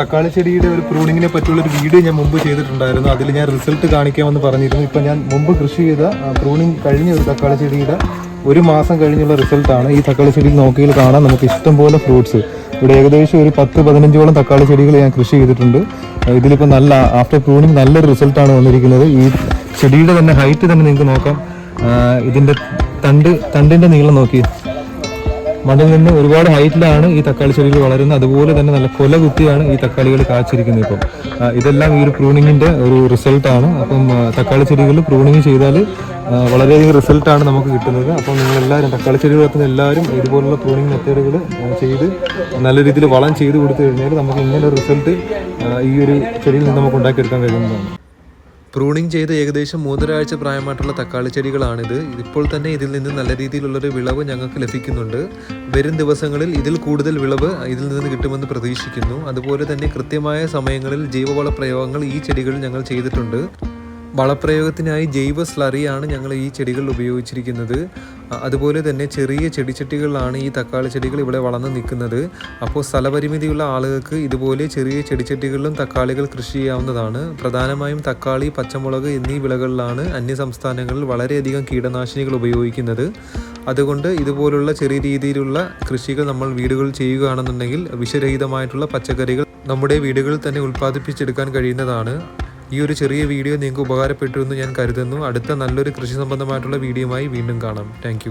തക്കാളി ചെടിയുടെ ഒരു പ്രൂണിങ്ങിനെ പറ്റിയുള്ള ഒരു വീഡിയോ ഞാൻ മുമ്പ് ചെയ്തിട്ടുണ്ടായിരുന്നു. അതിൽ ഞാൻ റിസൾട്ട് കാണിക്കാമെന്ന് പറഞ്ഞിരുന്നു. ഇപ്പം ഞാൻ മുമ്പ് കൃഷി ചെയ്ത പ്രൂണിങ് കഴിഞ്ഞ ഒരു തക്കാളി ചെടിയുടെ ഒരു മാസം കഴിഞ്ഞുള്ള റിസൾട്ടാണ് ഈ തക്കാളി ചെടിയിൽ നോക്കിയിൽ കാണാം നമുക്ക് ഇഷ്ടം പോലെ ഫ്രൂട്ട്സ് ഇവിടെ ഏകദേശം ഒരു പത്ത് പതിനഞ്ചോളം തക്കാളി ചെടികൾ ഞാൻ കൃഷി ചെയ്തിട്ടുണ്ട്. ഇതിലിപ്പോൾ നല്ല ആഫ്റ്റർ പ്രൂണിങ് നല്ലൊരു റിസൾട്ടാണ് വന്നിരിക്കുന്നത്. ഈ ചെടിയുടെ തന്നെ ഹൈറ്റ് തന്നെ നിങ്ങൾക്ക് നോക്കാം. ഇതിന്റെ തണ്ട് തണ്ടിന്റെ നീളം നോക്കി മണ്ണിൽ നിന്ന് ഒരുപാട് ഹൈറ്റിലാണ് ഈ തക്കാളി ചെടികൾ വളരുന്നത്. അതുപോലെ തന്നെ നല്ല കൊല കുത്തിയാണ് ഈ തക്കാളികൾ കാച്ചിരിക്കുന്നത് ഇപ്പം. ഇതെല്ലാം ഈ ഒരു പ്രൂണിങ്ങിന്റെ ഒരു റിസൾട്ടാണ് അപ്പം തക്കാളി ചെടികൾ പ്രൂണിങ് ചെയ്താൽ വളരെയധികം റിസൾട്ടാണ് നമുക്ക് കിട്ടുന്നത്. അപ്പം നിങ്ങൾ എല്ലാവരും തക്കാളി ചെടികൾ വളർത്തുന്ന എല്ലാവരും ഇതുപോലുള്ള പ്രൂണിങ് മെത്തേഡുകൾ ചെയ്ത് നല്ല രീതിയിൽ വളം ചെയ്ത് കൊടുത്തു കഴിഞ്ഞാൽ നമുക്ക് ഇങ്ങനെ റിസൾട്ട് ഈ ഒരു ചെടിയിൽ നിന്ന് നമുക്ക് ഉണ്ടാക്കിയെടുക്കാൻ കഴിയുന്നതാണ്. പ്രൂണിംഗ് ചെയ്ത് ഏകദേശം മൂന്നര ആഴ്ച പ്രായമായിട്ടുള്ള തക്കാളി ചെടികളാണിത് ഇപ്പോൾ തന്നെ ഇതിൽ നിന്ന് നല്ല രീതിയിലുള്ളൊരു വിളവ് ഞങ്ങൾക്ക് ലഭിക്കുന്നുണ്ട്. വരും ദിവസങ്ങളിൽ ഇതിൽ കൂടുതൽ വിളവ് ഇതിൽ നിന്ന് കിട്ടുമെന്ന് പ്രതീക്ഷിക്കുന്നു. അതുപോലെ തന്നെ കൃത്യമായ സമയങ്ങളിൽ ജൈവവള പ്രയോഗങ്ങൾ ഈ ചെടികളിൽ ഞങ്ങൾ ചെയ്തിട്ടുണ്ട്. വളപ്രയോഗത്തിനായി ജൈവ സ്ലറിയാണ് ഞങ്ങൾ ഈ ചെടികളിൽ ഉപയോഗിച്ചിരിക്കുന്നത്. അതുപോലെ തന്നെ ചെറിയ ചെടിച്ചട്ടികളിലാണ് ഈ തക്കാളി ചെടികൾ ഇവിടെ വളർന്നു നിൽക്കുന്നത്. അപ്പോൾ സ്ഥലപരിമിതിയുള്ള ആളുകൾക്ക് ഇതുപോലെ ചെറിയ ചെടിച്ചട്ടികളിലും തക്കാളികൾ കൃഷി ചെയ്യാവുന്നതാണ്. പ്രധാനമായും തക്കാളി പച്ചമുളക് എന്നീ വിളകളിലാണ് അന്യ സംസ്ഥാനങ്ങളിൽ വളരെയധികം കീടനാശിനികൾ ഉപയോഗിക്കുന്നത്. അതുകൊണ്ട് ഇതുപോലുള്ള ചെറിയ രീതിയിലുള്ള കൃഷികൾ നമ്മൾ വീടുകളിൽ ചെയ്യുകയാണെന്നുണ്ടെങ്കിൽ വിഷരഹിതമായിട്ടുള്ള പച്ചക്കറികൾ നമ്മുടെ വീടുകളിൽ തന്നെ ഉൽപ്പാദിപ്പിച്ചെടുക്കാൻ കഴിയുന്നതാണ്. ഈ ഒരു ചെറിയ വീഡിയോ നിങ്ങൾക്ക് ഉപകാരപ്പെട്ടു എന്ന് ഞാൻ കരുതുന്നു. അടുത്ത നല്ലൊരു കൃഷി സംബന്ധമായിട്ടുള്ള വീഡിയോയുമായി വീണ്ടും കാണാം. താങ്ക്